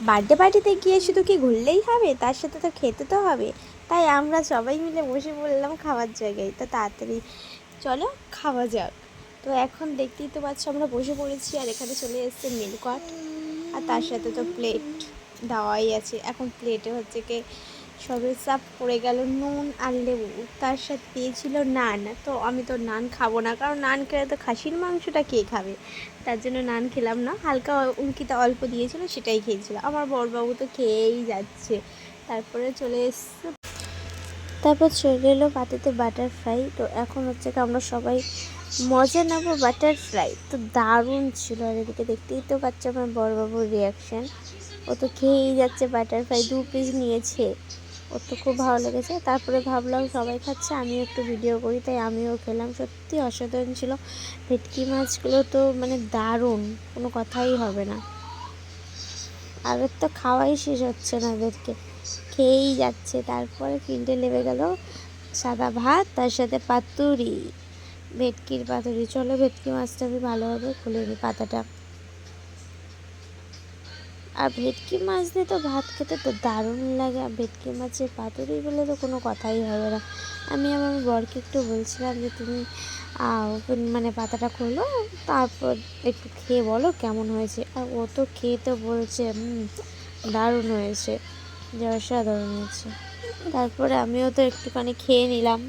Birthday পার্টিতে গিয়ে শুধু কি ঘুরলেই হবে? তার সাথে তো খেতে তো হবে। তাই আমরা সবাই মিলে বসে বললাম খাওয়ার জায়গায়। তো তাড়াতাড়ি চলো খাওয়া যাক। তো এখন দেখতেই তো পাচ্ছ আমরা বসে পড়েছি আর এখানে চলে এসছে মিলকট আর তার সাথে তো প্লেট দেওয়াই আছে। এখন প্লেটে হচ্ছে কি সবের চাপ পড়ে গেল, নুন আর লেবু। তার সাথে দিয়েছিল নান। তো আমি তো নান খাব না, কারণ নান খেলে তো খাসির মাংসটা কে খাবে? তার জন্য নান খেলাম না, হালকা উনকিতা অল্প দিয়েছিল, সেটাই খেয়েছিল। আমার বড়বাবু তো খেয়েই যাচ্ছে। তারপরে চলে এসছে। তারপর চলে এলো পাতিতে বাটার ফ্রাই। তো এখন হচ্ছে কি আমরা সবাই মজা নেব বাটার ফ্রাই। তো দারুণ ছিল আর এদিকে দেখতেই তো পাচ্ছি আমার বড়বাবুর রিয়াকশান ও তো খেয়েই যাচ্ছে বাটার ফ্রাই, দু পিস নিয়েছে। ওর তো খুব ভালো লেগেছে। তারপরে ভাবলাম সবাই খাচ্ছে, আমিও একটু ভিডিও করি, তাই আমিও খেলাম। সত্যি অসাধারণ ছিল। ভেটকি মাছগুলো তো মানে দারুণ, কোনো কথাই হবে না। আগের তো খাওয়াই শেষ হচ্ছে না এদেরকে খেয়েই যাচ্ছে। তারপরে কিনতে নেমে গেল সাদা ভাত, তার সাথে পাতুরি। ভেটকির পাতুরি। চলো ভেটকি মাছটা আমি ভালোভাবে খুলে নিই পাতাটা। আর ভেটকি মাছ দিয়ে তো ভাত খেতে তো দারুণ লাগে। আর ভেটকি মাছের পাতুরি বলে তো কোনো কথাই হবে না। আমি আমার বরকে একটু বলছিলাম যে, তুমি মানে পাতাটা খোলো, তারপর একটু খেয়ে বলো কেমন হয়েছে। আর ও তো খেয়ে তো বলছে দারুণ হয়েছে, যে অসাধারণ হয়েছে। তারপরে আমিও তো একটুখানি খেয়ে নিলাম।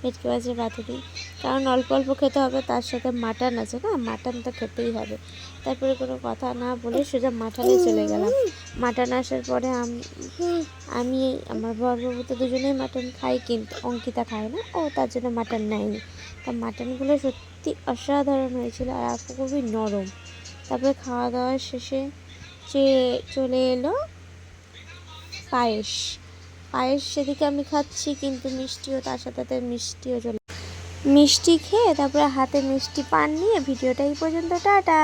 ভেটকি মাছের পাতুরি কারণ অল্প অল্প খেতে হবে, তার সাথে মাটন আছে না? মাটন তো খেতেই হবে। তারপরে কোনো কথা না বলে সোজা মাটনে চলে গেলাম। মাটন আসার পরে আমি আমি, আমার বরবাবু তো দুজনেই মাটন খাই কিন্তু অঙ্কিতা খায় না। ও তার জন্য মাটন নেয়নি। তা মাটনগুলো সত্যি অসাধারণ হয়েছিল আর আপু খুবই নরম। তারপরে খাওয়া দাওয়া শেষে চলে এলো পায়েস। পায়েস সেদিকে আমি খাচ্ছি, কিন্তু মিষ্টিও তার সাথে সাথে মিষ্টিও চলে। মিষ্টি খেয়ে তারপরে হাতে মিষ্টি পান নিয়ে ভিডিওটা এই পর্যন্ত, টাটা!